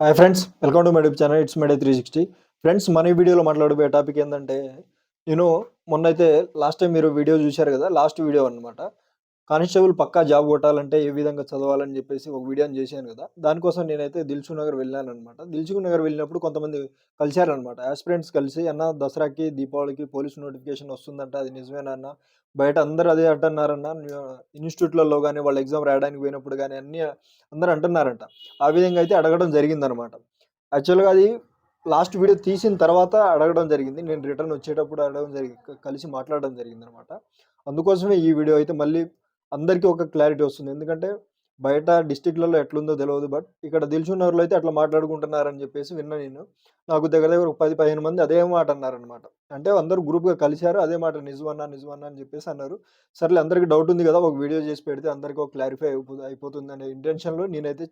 Hi friends welcome to my channel it's made three sixty friends మన ఈ వీడియోలో మాట్లాడబోయే టాపిక్ ఏంటంటే నేను మొన్నైతే లాస్ట్ టైం మీరు వీడియో చూశారు కదా లాస్ట్ వీడియో అనమాట కానిస్టేబుల్ పక్కా జాబ్ కొట్టాలంటే ఏ విధంగా చదవాలని చెప్పేసి ఒక వీడియోని చేశాను కదా. దానికోసం నేనైతే దిల్సు నగర్ వెళ్ళాను అనమాట దిల్సు నగర్ వెళ్ళినప్పుడు కొంతమంది కలిశారనమాట ఆస్పిరెంట్స్ కలిసి అన్న దసరాకి దీపావళికి పోలీస్ నోటిఫికేషన్ వస్తుందంట అది నిజమేనా అన్న? బయట అందరూ అదే అంటున్నారన్న ఇన్స్టిట్యూట్లలో కానీ వాళ్ళు ఎగ్జామ్ రాయడానికి పోయినప్పుడు కానీ అన్నీ అందరూ అంటున్నారంట. ఆ విధంగా అయితే అడగడం జరిగిందనమాట యాక్చువల్గా అది లాస్ట్ వీడియో తీసిన తర్వాత అడగడం జరిగింది. నేను రిటర్న్ వచ్చేటప్పుడు అడగడం జరిగి కలిసి మాట్లాడడం జరిగింది అనమాట అందుకోసమే ఈ వీడియో అయితే మళ్ళీ అందరికీ ఒక క్లారిటీ వస్తుంది. ఎందుకంటే బయట డిస్టిక్లలో ఎట్లుందో తెలియదు బట్ ఇక్కడ దిల్చున్నర్లో అయితే అట్లా మాట్లాడుకుంటున్నారని చెప్పేసి విన్నా నేను. నాకు దగ్గర దగ్గర ఒక పది పదిహేను మంది అదే మాట అన్నారనమాట అంటే అందరూ గ్రూప్గా కలిశారు. అదే మాట నిజమన్నా నిజమన్నా అని చెప్పేసి అన్నారు. సర్లే అందరికీ డౌట్ ఉంది కదా ఒక వీడియో చేసి పెడితే అందరికీ ఒక క్లారిఫై అయిపో అయిపోతుంది అనే ఇంటెన్షన్లో నేనైతే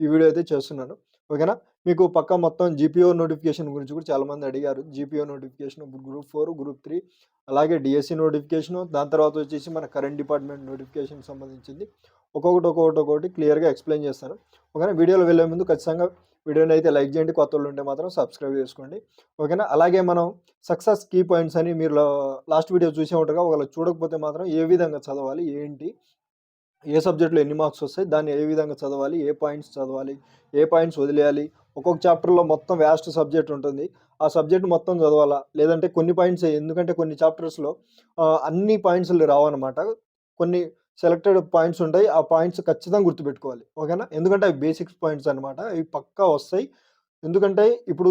ఈ వీడియో అయితే చేస్తున్నాను. ఓకేనా? మీకు పక్క మొత్తం జీపీఓ నోటిఫికేషన్ గురించి కూడా చాలామంది అడిగారు. GPO notification group four group three అలాగే డిఎస్సి నోటిఫికేషన్ దాని తర్వాత వచ్చేసి మన కరెంట్ డిపార్ట్మెంట్ నోటిఫికేషన్ సంబంధించింది. ఒక్కొక్కటి ఒక్కొక్కటి ఒక్కొక్కటి క్లియర్గా ఎక్స్ప్లెయిన్ చేస్తాను. ఓకేనా? వీడియోలో వెళ్ళే ముందు ఖచ్చితంగా వీడియోని అయితే లైక్ చేయండి. కొత్త వాళ్ళు ఉంటే మాత్రం సబ్స్క్రైబ్ చేసుకోండి. ఓకేనా? అలాగే మనం సక్సెస్ కీ పాయింట్స్ అని మీరు లాస్ట్ వీడియో చూసే ఉంటారుగా ఒకవేళ చూడకపోతే మాత్రం ఏ విధంగా చదవాలి ఏంటి ఏ సబ్జెక్ట్లో ఎన్ని మార్క్స్ వస్తాయి దాన్ని ఏ విధంగా చదవాలి ఏ పాయింట్స్ చదవాలి ఏ పాయింట్స్ వదిలేయాలి ఒక్కొక్క చాప్టర్లో మొత్తం వ్యాస్ట్ సబ్జెక్ట్ ఉంటుంది. ఆ సబ్జెక్ట్ మొత్తం చదవాలా? లేదంటే కొన్ని పాయింట్స్ ఎందుకంటే కొన్ని చాప్టర్స్లో అన్ని పాయింట్స్లు రావన్నమాట. కొన్ని సెలెక్టెడ్ పాయింట్స్ ఉంటాయి ఆ పాయింట్స్ ఖచ్చితంగా గుర్తుపెట్టుకోవాలి. ఓకేనా? ఎందుకంటే అవి బేసిక్స్ పాయింట్స్ అనమాట అవి పక్కా వస్తాయి. ఎందుకంటే ఇప్పుడు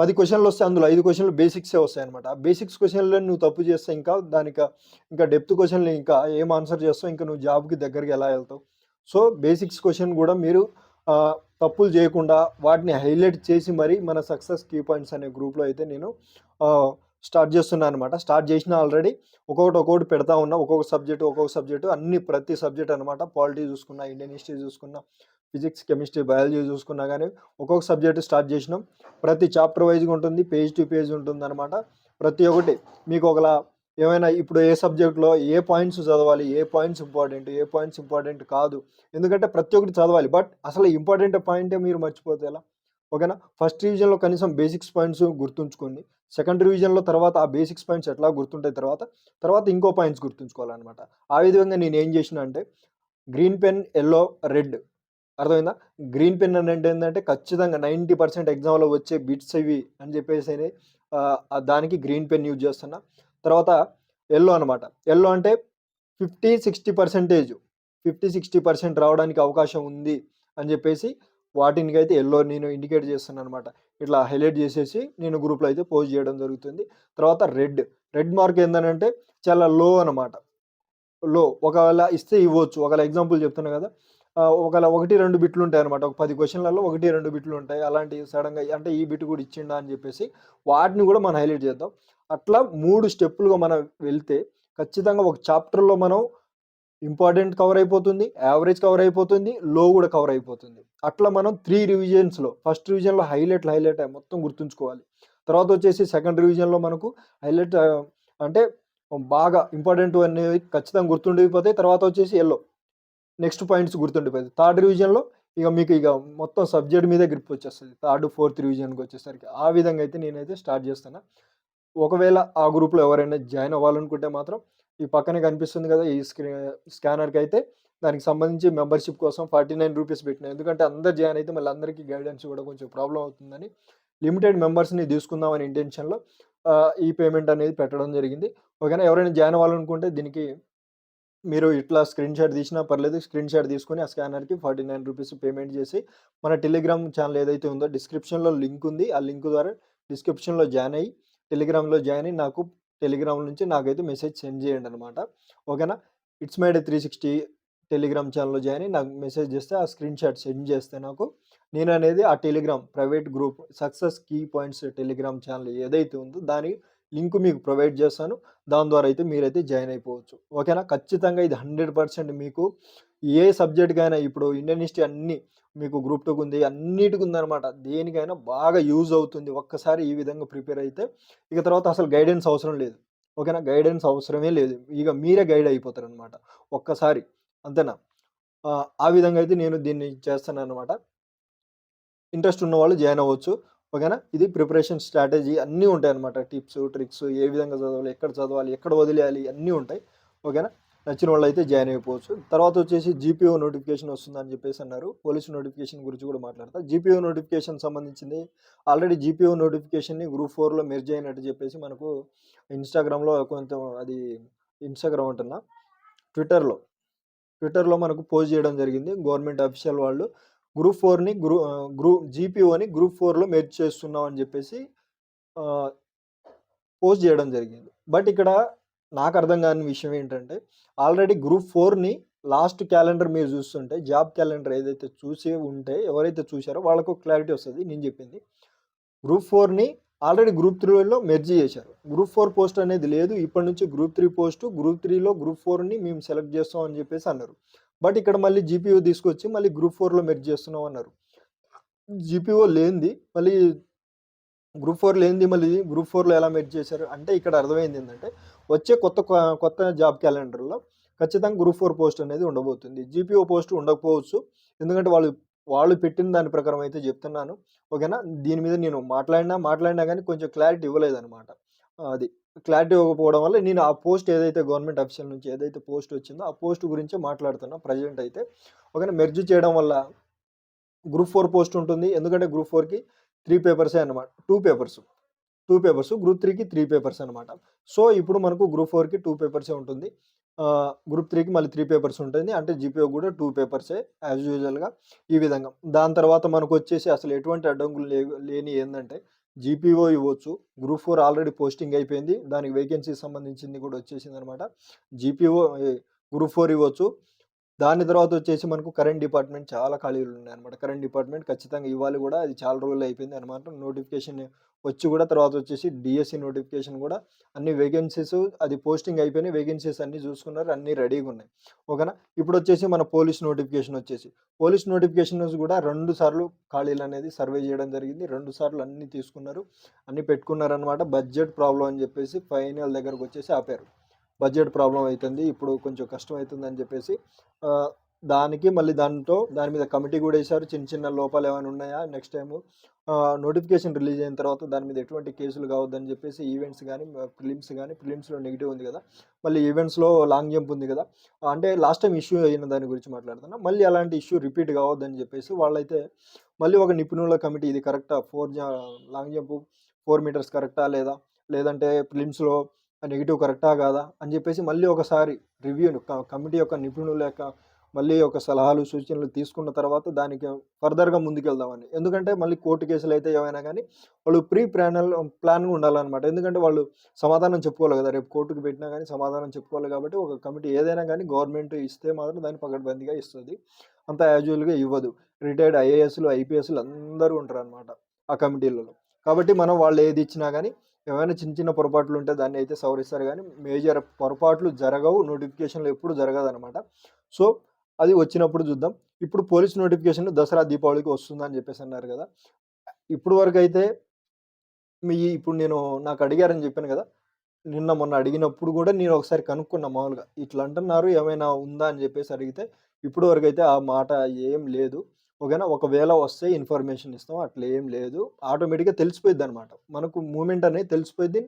పది క్వశ్చన్లు వస్తే అందులో ఐదు క్వశ్చన్లు బేసిక్సే వస్తాయి అనమాట ఆ బేసిక్స్ క్వశ్చన్లో నువ్వు తప్పు చేస్తే ఇంకా దానికి ఇంకా డెప్త్ క్వశ్చన్లు ఇంకా ఏం ఆన్సర్ చేస్తావు ఇంకా నువ్వు జాబ్కి దగ్గరికి ఎలా వెళ్తావు. సో బేసిక్స్ క్వశ్చన్ కూడా మీరు తప్పులు చేయకుండా వాటిని హైలైట్ చేసి మరి మన సక్సెస్ కీ పాయింట్స్ అనే గ్రూప్లో అయితే నేను స్టార్ట్ చేస్తున్నాను అనమాట స్టార్ట్ చేసిన ఆల్రెడీ ఒక్కొక్కటి ఒక్కొక్కటి పెడతా ఉన్నా ఒక్కొక్క సబ్జెక్టు ఒక్కొక్క సబ్జెక్టు అన్ని ప్రతి సబ్జెక్ట్ అనమాట పాలిటీ చూసుకున్నా ఇండియన్ హిస్టరీ చూసుకున్నా ఫిజిక్స్ కెమిస్ట్రీ బయాలజీ చూసుకున్నా కానీ ఒక్కొక్క సబ్జెక్ట్ స్టార్ట్ చేసినాం. ప్రతి చాప్టర్ వైజ్గా ఉంటుంది పేజ్ టు పేజ్ ఉంటుంది అనమాట ప్రతి ఒక్కటి మీకు ఒకలా ఏమైనా ఇప్పుడు ఏ సబ్జెక్ట్లో ఏ పాయింట్స్ చదవాలి ఏ పాయింట్స్ ఇంపార్టెంట్ ఏ పాయింట్స్ ఇంపార్టెంట్ కాదు. ఎందుకంటే ప్రతి ఒక్కటి చదవాలి. బట్ అసలు ఇంపార్టెంట్ పాయింటే మీరు మర్చిపోతే ఎలా? ఓకేనా? ఫస్ట్ రివిజన్లో కనీసం బేసిక్స్ పాయింట్స్ గుర్తుంచుకోండి. సెకండ్ రివిజన్లో తర్వాత ఆ బేసిక్స్ పాయింట్స్ ఎట్లా గుర్తుంటాయి తర్వాత? తర్వాత ఇంకో పాయింట్స్ గుర్తుంచుకోవాలన్నమాట. ఆ విధంగా నేను ఏం చేసిన అంటే గ్రీన్ పెన్ ఎల్లో రెడ్ అర్థమైందా? గ్రీన్ పెన్ అని అంటే ఏంటంటే ఖచ్చితంగా నైంటీ పర్సెంట్ ఎగ్జామ్లో వచ్చే బిట్స్ ఇవి అని చెప్పేసి దానికి గ్రీన్ పెన్ యూజ్ చేస్తున్నా. తర్వాత ఎల్లో అనమాట ఎల్లో అంటే fifty sixty percentage. Fifty sixty percent రావడానికి అవకాశం ఉంది అని చెప్పేసి వాటినికైతే అయితే ఎల్లో నేను ఇండికేట్ చేస్తున్నాను అనమాట ఇట్లా హైలైట్ చేసేసి నేను గ్రూప్లో అయితే పోస్ట్ చేయడం జరుగుతుంది. తర్వాత రెడ్. రెడ్ మార్క్ ఏంటంటే చాలా లో అనమాట లో ఒకవేళ ఇస్తే ఇవ్వచ్చు. ఒకవేళ ఎగ్జాంపుల్ చెప్తున్నా కదా ఒకవేళ ఒకటి రెండు బిట్లు ఉంటాయి అనమాట ఒక పది క్వశ్చన్లలో ఒకటి రెండు బిట్లు ఉంటాయి. అలాంటి సడన్గా అంటే ఈ బిట్ కూడా ఇచ్చిండా అని చెప్పేసి వాటిని కూడా మనం హైలైట్ చేద్దాం. అట్లా మూడు స్టెప్పులుగా మనం వెళ్తే ఖచ్చితంగా ఒక చాప్టర్లో మనం ఇంపార్టెంట్ కవర్ అయిపోతుంది యావరేజ్ కవర్ అయిపోతుంది లో కూడా కవర్ అయిపోతుంది. అట్లా మనం త్రీ రివిజన్స్లో ఫస్ట్ రివిజన్లో హైలైట్ హైలైట్ మొత్తం గుర్తుంచుకోవాలి. తర్వాత వచ్చేసి సెకండ్ రివిజన్లో మనకు హైలైట్ అంటే బాగా ఇంపార్టెంట్ అనేవి ఖచ్చితంగా గుర్తుండిపోతాయి. తర్వాత వచ్చేసి ఎల్లో నెక్స్ట్ పాయింట్స్ గుర్తుండిపోతాయి. థర్డ్ రివిజన్లో ఇక మీకు ఇక మొత్తం సబ్జెక్ట్ మీదే గ్రిప్ వచ్చేస్తుంది. థర్డ్ ఫోర్త్ రివిజన్కి వచ్చేసరికి. ఆ విధంగా అయితే నేనైతే స్టార్ట్ చేస్తాను ఒకవేళ ఆ గ్రూప్లో ఎవరైనా జాయిన్ అవ్వాలనుకుంటే మాత్రం ఈ పక్కనే కనిపిస్తుంది కదా ఈ స్క్రీ స్కానర్కి అయితే దానికి సంబంధించి మెంబర్షిప్ కోసం ఫార్టీ నైన్ రూపీస్ పెట్టిన. ఎందుకంటే అందరు జాయిన్ అయితే మళ్ళీ అందరికీ గైడెన్స్ కూడా కొంచెం ప్రాబ్లం అవుతుందని. లిమిటెడ్ మెంబర్స్ని తీసుకుందామని ఇంటెన్షన్లో ఈ పేమెంట్ అనేది పెట్టడం జరిగింది. ఓకేనా? ఎవరైనా జాయిన్ అవ్వాలనుకుంటే దీనికి మీరు ఇట్లా స్క్రీన్ షాట్ తీసినా పర్లేదు. స్క్రీన్ షాట్ తీసుకొని ఆ స్కానర్కి ఫార్టీ నైన్ రూపీస్ పేమెంట్ చేసి మన టెలిగ్రామ్ ఛానల్ ఏదైతే ఉందో డిస్క్రిప్షన్లో లింక్ ఉంది. ఆ లింక్ ద్వారా డిస్క్రిప్షన్లో జాయిన్ అయ్యి టెలిగ్రామ్లో జాయిన్ అయ్యి నాకు టెలిగ్రామ్ నుంచి నాకైతే మెసేజ్ సెండ్ చేయండి అనమాట ఓకేనా? It's made three sixty Telegram ఛానల్లో జాయిన్ అయ్యి నాకు మెసేజ్ చేస్తే ఆ స్క్రీన్ షాట్ సెండ్ చేస్తే నాకు నేను అనేది ఆ Telegram private group success key points Telegram channel ఏదైతే ఉందో దాని లింక్ మీకు ప్రొవైడ్ చేస్తాను. దాని ద్వారా అయితే మీరైతే జాయిన్ అయిపోవచ్చు. ఓకేనా? ఖచ్చితంగా ఇది హండ్రెడ్ పర్సెంట్ మీకు ఏ సబ్జెక్ట్కైనా ఇప్పుడు ఇండియన్ హిస్టరీ అన్ని మీకు గ్రూప్ టూకు ఉంది అన్నిటికి ఉందన్నమాట. దేనికైనా బాగా యూజ్ అవుతుంది. ఒక్కసారి ఈ విధంగా ప్రిపేర్ అయితే ఇక తర్వాత అసలు గైడెన్స్ అవసరం లేదు. ఓకేనా? గైడెన్స్ అవసరమే లేదు. ఇక మీరే గైడ్ అయిపోతారు అనమాట ఒక్కసారి అంతేనా? ఆ విధంగా అయితే నేను దీన్ని చేస్తాను అనమాట ఇంట్రెస్ట్ ఉన్న వాళ్ళు జాయిన్ అవ్వచ్చు. ఓకేనా? ఇది ప్రిపరేషన్ స్ట్రాటజీ అన్నీ ఉంటాయి అనమాట టిప్స్ ట్రిక్స్ ఏ విధంగా చదవాలి ఎక్కడ చదవాలి ఎక్కడ వదిలేయాలి అన్నీ ఉంటాయి. ఓకేనా? నచ్చిన వాళ్ళు అయితే జాయిన్ అయిపోవచ్చు. తర్వాత వచ్చేసి జీపీఓ నోటిఫికేషన్ వస్తుందని చెప్పేసి అన్నారు. పోలీస్ నోటిఫికేషన్ గురించి కూడా మాట్లాడతా. జీపీఓ నోటిఫికేషన్ సంబంధించింది. ఆల్రెడీ జీపీఓ నోటిఫికేషన్ని గ్రూప్ ఫోర్లో మెర్జ్ అయినట్టు చెప్పేసి మనకు ఇన్స్టాగ్రామ్లో కొంత అది ఇన్స్టాగ్రామ్ అంటున్నా. ట్విట్టర్లో ట్విట్టర్లో మనకు పోస్ట్ చేయడం జరిగింది. గవర్నమెంట్ అఫీషియల్ వాళ్ళు గ్రూప్ ఫోర్ని గ్రూ గ్రూప్ జీపీఓని గ్రూప్ ఫోర్లో మెర్జ్ చేస్తున్నాం అని చెప్పేసి పోస్ట్ చేయడం జరిగింది. బట్ ఇక్కడ నాకు అర్థం కాని విషయం ఏంటంటే ఆల్రెడీ గ్రూప్ ఫోర్ని లాస్ట్ క్యాలెండర్ మీరు చూస్తుంటే జాబ్ క్యాలెండర్ ఏదైతే చూసి ఉంటే ఎవరైతే చూసారో వాళ్ళకు క్లారిటీ వస్తుంది. నేను చెప్పింది గ్రూప్ ఫోర్ని ఆల్రెడీ గ్రూప్ త్రీలో మెర్జ్ చేశారు. గ్రూప్ ఫోర్ పోస్ట్ అనేది లేదు. ఇప్పటి నుంచి గ్రూప్ త్రీ పోస్ట్ గ్రూప్ త్రీలో గ్రూప్ ఫోర్ని మేము సెలెక్ట్ చేస్తాం అని చెప్పేసి అన్నారు. బట్ ఇక్కడ మళ్ళీ జీపీఓ తీసుకొచ్చి మళ్ళీ గ్రూప్ ఫోర్లో మెర్జ్ చేస్తున్నాం అన్నారు. జీపీఓ లేనిది మళ్ళీ గ్రూప్ ఫోర్ లేనిది మళ్ళీ గ్రూప్ ఫోర్లో ఎలా మెర్జ్ చేశారు అంటే ఇక్కడ అర్థమైంది ఏంటంటే వచ్చే కొత్త కొత్త జాబ్ క్యాలెండర్లో ఖచ్చితంగా గ్రూప్ ఫోర్ పోస్ట్ అనేది ఉండబోతుంది. జీపీఓ పోస్ట్ ఉండకపోవచ్చు. ఎందుకంటే వాళ్ళు వాళ్ళు పెట్టిన దాని ప్రకారం అయితే చెప్తున్నాను. ఓకేనా? దీని మీద నేను మాట్లాడినా మాట్లాడినా కానీ కొంచెం క్లారిటీ ఇవ్వలేదన్నమాట. అది. క్లారిటీ ఇవ్వకపోవడం వల్ల నేను ఆ పోస్ట్ ఏదైతే గవర్నమెంట్ అఫీషియల్ నుంచి ఏదైతే పోస్ట్ వచ్చిందో ఆ పోస్ట్ గురించి మాట్లాడుతున్నా ప్రజెంట్ అయితే. ఓకేనా? మెర్జ్ చేయడం వల్ల గ్రూప్ ఫోర్ పోస్ట్ ఉంటుంది. ఎందుకంటే గ్రూప్ ఫోర్కి త్రీ పేపర్సే అనమాట two papers. Two papers group త్రీకి త్రీ పేపర్స్ అనమాట సో ఇప్పుడు మనకు గ్రూప్ ఫోర్కి టూ పేపర్సే ఉంటుంది. గ్రూప్ త్రీకి మళ్ళీ త్రీ పేపర్స్ ఉంటుంది. అంటే జీపీఓ కూడా టూ పేపర్సే యాజ్ యూజువల్గా ఈ విధంగా. దాని తర్వాత మనకు వచ్చేసి అసలు ఎటువంటి అడ్డంకులు లేని ఏంటంటే జీపీఓ ఇవ్వచ్చు. గ్రూప్ ఫోర్ ఆల్రెడీ పోస్టింగ్ అయిపోయింది. దానికి వేకెన్సీ సంబంధించింది కూడా వచ్చేసింది అనమాట జీపీఓ గ్రూప్ ఫోర్ ఇవ్వచ్చు. దాని తర్వాత వచ్చేసి మనకు కరెంట్ డిపార్ట్మెంట్ చాలా ఖాళీలు ఉన్నాయి అనమాట కరెంట్ డిపార్ట్మెంట్ ఖచ్చితంగా ఇవ్వాలి కూడా. అది చాలా రోజులు అయిపోయింది అనమాట నోటిఫికేషన్ వచ్చి కూడా. తర్వాత వచ్చేసి డిఎస్సి నోటిఫికేషన్ కూడా. అన్ని వేకెన్సీస్ అది పోస్టింగ్ అయిపోయినాయి. వేకెన్సీస్ అన్ని చూసుకున్నారు. అన్ని రెడీగా ఉన్నాయి. ఓకేనా? ఇప్పుడు వచ్చేసి మన పోలీస్ నోటిఫికేషన్ వచ్చేసి. పోలీస్ నోటిఫికేషన్ కూడా రెండు సార్లు ఖాళీలు అనేది సర్వే చేయడం జరిగింది. రెండు సార్లు అన్ని తీసుకున్నారు. అన్ని పెట్టుకున్నారు అనమాట బడ్జెట్ ప్రాబ్లం అని చెప్పేసి ఫైనల్ దగ్గరకు వచ్చేసి ఆపారు. బడ్జెట్ ప్రాబ్లం అవుతుంది ఇప్పుడు కొంచెం కష్టం అవుతుంది అని చెప్పేసి దానికి మళ్ళీ దాంతో దాని మీద కమిటీ కూడా వేశారు. చిన్న చిన్న లోపాలు ఏమైనా ఉన్నాయా? నెక్స్ట్ టైము నోటిఫికేషన్ రిలీజ్ అయిన తర్వాత దాని మీద ఎటువంటి కేసులు కావద్దని చెప్పేసి ఈవెంట్స్ కానీ ఫిలిమ్స్ కానీ ఫిలిమ్స్లో నెగిటివ్ ఉంది కదా. మళ్ళీ ఈవెంట్స్లో లాంగ్ జంప్ ఉంది కదా. అంటే లాస్ట్ టైం ఇష్యూ అయిన దాని గురించి మాట్లాడుతున్నా. మళ్ళీ అలాంటి ఇష్యూ రిపీట్ కావద్దని చెప్పేసి వాళ్ళైతే మళ్ళీ ఒక నిపుణుల కమిటీ ఇది కరెక్టా four long jump four meters కరెక్టా లేదా? లేదంటే ఫిలిమ్స్లో నెగిటివ్ కరెక్టా కాదా అని చెప్పేసి మళ్ళీ ఒకసారి రివ్యూను కమిటీ యొక్క నిపుణుల యొక్క మళ్ళీ ఒక సలహాలు సూచనలు తీసుకున్న తర్వాత దానికి ఫర్దర్గా ముందుకెళ్దామని. ఎందుకంటే మళ్ళీ కోర్టు కేసులు అయితే ఏమైనా కానీ వాళ్ళు ప్రీ ప్లానల్ ప్లాన్గా ఉండాలన్నమాట. ఎందుకంటే వాళ్ళు సమాధానం చెప్పుకోవాలి కదా. రేపు కోర్టుకు పెట్టినా కానీ సమాధానం చెప్పుకోవాలి కాబట్టి ఒక కమిటీ ఏదైనా కానీ గవర్నమెంట్ ఇస్తే మాత్రం దాన్ని పకడ్బందీగా ఇస్తుంది. అంత యాజువల్గా ఇవ్వదు. రిటైర్డ్ ఐఏఎస్లు ఐపీఎస్లు అందరూ ఉంటారు అనమాట ఆ కమిటీలలో కాబట్టి మనం వాళ్ళు ఏది ఇచ్చినా కానీ ఏమైనా చిన్న చిన్న పొరపాట్లు ఉంటే దాన్ని అయితే సవరిస్తారు. కానీ మేజర్ పొరపాట్లు జరగవు. నోటిఫికేషన్లు ఎప్పుడు జరగదు అనమాట సో అది వచ్చినప్పుడు చూద్దాం. ఇప్పుడు పోలీస్ నోటిఫికేషన్ దసరా దీపావళికి వస్తుందని చెప్పేసి అన్నారు కదా. ఇప్పుడు వరకు అయితే మీ ఇప్పుడు నేను నాకు అడిగారని చెప్పాను కదా. నిన్న మొన్న అడిగినప్పుడు కూడా నేను ఒకసారి కనుక్కున్నా మామూలుగా. ఇట్లా అంటున్నారు ఏమైనా ఉందా అని చెప్పేసి అడిగితే ఇప్పుడు వరకు అయితే ఆ మాట ఏం లేదు. ఓకేనా? ఒకవేళ వస్తే ఇన్ఫర్మేషన్ ఇస్తాం. అట్లా ఏం లేదు. ఆటోమేటిక్గా తెలిసిపోయింది అనమాట మనకు మూమెంట్ అనేది తెలిసిపోయింది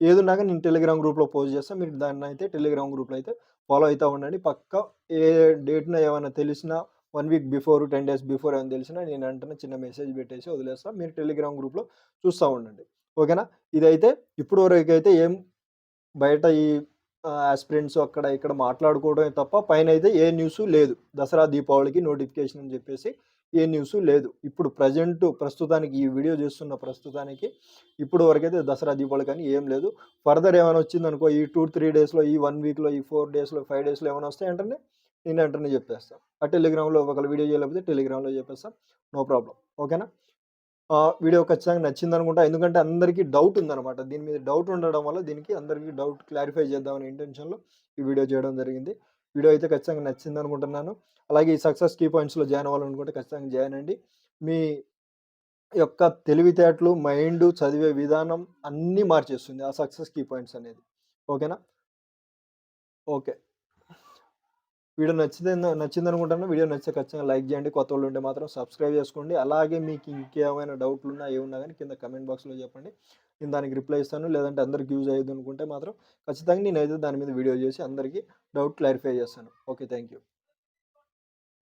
ఏదున్నాక నేను టెలిగ్రామ్ గ్రూప్లో పోస్ట్ చేస్తాను మీరు దాన్ని అయితే టెలిగ్రామ్ గ్రూప్లో అయితే ఫాలో అవుతూ ఉండండి. పక్క ఏ డేట్న ఏమైనా తెలిసినా one week before ten days before ఏమైనా తెలిసినా నేను అంటున్న చిన్న మెసేజ్ పెట్టేసి వదిలేస్తాను మీరు టెలిగ్రామ్ గ్రూప్లో చూస్తూ ఉండండి. ఓకేనా? ఇదైతే ఇప్పుడు వరకు అయితే ఏం బయట ఈ ఆస్పిరెంట్స్ అక్కడ ఇక్కడ మాట్లాడుకోవడమే తప్ప పైన అయితే ఏ న్యూస్ లేదు. దసరా దీపావళికి నోటిఫికేషన్ అని చెప్పేసి ఏ న్యూస్ లేదు. ఇప్పుడు ప్రజెంట్ ప్రస్తుతానికి ఈ వీడియో చేస్తున్న ప్రస్తుతానికి ఇప్పుడు వరకైతే దసరా దీపావళి కానీ ఏం లేదు. ఫర్దర్ ఏమైనా వచ్చింది అనుకో ఈ టూ త్రీ డేస్లో ఈ వన్ వీక్లో ఈ ఫోర్ డేస్లో ఫైవ్ డేస్లో ఏమైనా వస్తే వెంటనే నేను వెంటనే చెప్పేస్తాను. ఆ టెలిగ్రామ్లో ఒకవేళ వీడియో చేయలేకపోతే టెలిగ్రామ్లో చెప్పేస్తాను. నో ప్రాబ్లం ఓకేనా వీడియో ఖచ్చితంగా నచ్చింది అనుకుంటా ఎందుకంటే అందరికీ డౌట్ ఉందన్నమాట. దీని మీద డౌట్ ఉండడం వల్ల దీనికి అందరికీ డౌట్ క్లారిఫై చేద్దామనే ఇంటెన్షన్లో ఈ వీడియో చేయడం జరిగింది. వీడియో అయితే ఖచ్చితంగా నచ్చింది అనుకుంటున్నాను అలాగే ఈ సక్సెస్ కీ పాయింట్స్లో జాయిన్ అవ్వాలనుకుంటే ఖచ్చితంగా జాయిన్ అండి మీ యొక్క తెలివితేటలు మైండ్ చదివే విధానం అన్నీ మార్చేస్తుంది ఆ సక్సెస్ కీ పాయింట్స్ అనేది. ఓకేనా? ఓకే. వీడియో నచ్చితే నచ్చింది అనుకుంటాను. వీడియో నచ్చితే ఖచ్చితంగా లైక్ చేయండి. కొత్త వాళ్ళు ఉంటే మాత్రం సబ్స్క్రైబ్ చేసుకోండి. అలాగే మీకు ఇంకేమైనా డౌట్లు ఉన్నా ఏమున్నా కానీ కింద కమెంట్ బాక్స్లో చెప్పండి. నేను దానికి రిప్లై ఇస్తాను. లేదంటే అందరికి యూజ్ అయ్యేది అనుకుంటే మాత్రం ఖచ్చితంగా నేనైతే దాని మీద వీడియో చేసి అందరికీ డౌట్ క్లారిఫై చేస్తాను. Okay thank you